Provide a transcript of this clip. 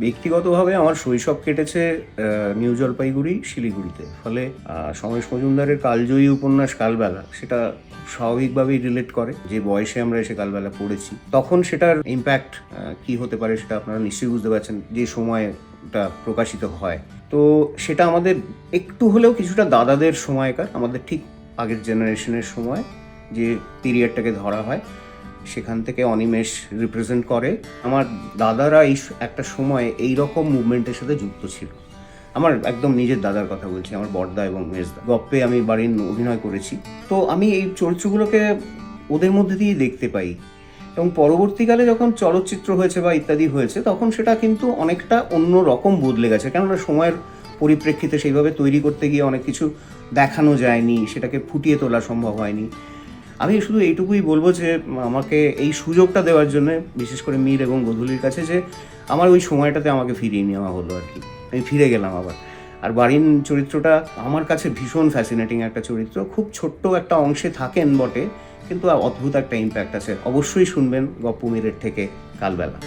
ব্যক্তিগতভাবে আমার শৈশব কেটেছে নিউ জলপাইগুড়ি শিলিগুড়িতে। ফলে আহ, সমরেশ মজুমদারের কালজয়ী উপন্যাস কালবেলা সেটা স্বাভাবিকভাবেই রিলেট করে। যে বয়সে আমরা এসে কালবেলা পড়েছি তখন সেটার ইম্প্যাক্ট কি হতে পারে সেটা আপনারা নিশ্চয়ই বুঝতে পারছেন যে সময়টা প্রকাশিত হয়। তো সেটা আমাদের একটু হলেও কিছুটা দাদাদের সময়কার আমাদের ঠিক আগের জেনারেশনের সময় যে পিরিয়ডটাকে ধরা হয়। সেখান থেকে অনিমেষ রিপ্রেজেন্ট করে। আমার দাদারা এই একটা সময় এই রকম মুভমেন্টের সাথে যুক্ত ছিল। আমার একদম নিজের দাদার কথা বলছি, আমার বড়দা এবং মেজদা। গপ্পে আমি বাড়ির অভিনয় করেছি। তো আমি এই চরিত্রগুলোকে ওদের মধ্যে দিয়ে দেখতে পাই। এবং পরবর্তীকালে যখন চলচ্চিত্র হয়েছে বা ইত্যাদি হয়েছে, তখন সেটা কিন্তু অনেকটা অন্য রকম বদলে গেছে। কেননা সময়ের পরিপ্রেক্ষিতে সেইভাবে তৈরি করতে গিয়ে অনেক কিছু দেখানো যায়নি, সেটাকে ফুটিয়ে তোলা সম্ভব হয়নি। আমি শুধু এইটুকুই বলব যে, আমাকে এই সুযোগটা দেওয়ার জন্য, বিশেষ করে মীর এবং গধুলির কাছে যে, আমার ওই সময়টাতে আমাকে ফিরিয়ে নেওয়া হলো আর কি। আমি ফিরে গেলাম আবার। আর বারিন চরিত্রটা আমার কাছে ভীষণ ফ্যাসিনেটিং একটা চরিত্র। খুব ছোট্ট একটা অংশে থাকেন বটে, কিন্তু অদ্ভুত একটা ইম্প্যাক্ট আছে। অবশ্যই শুনবেন গপ্পু মীরের থেকে কালবেলা।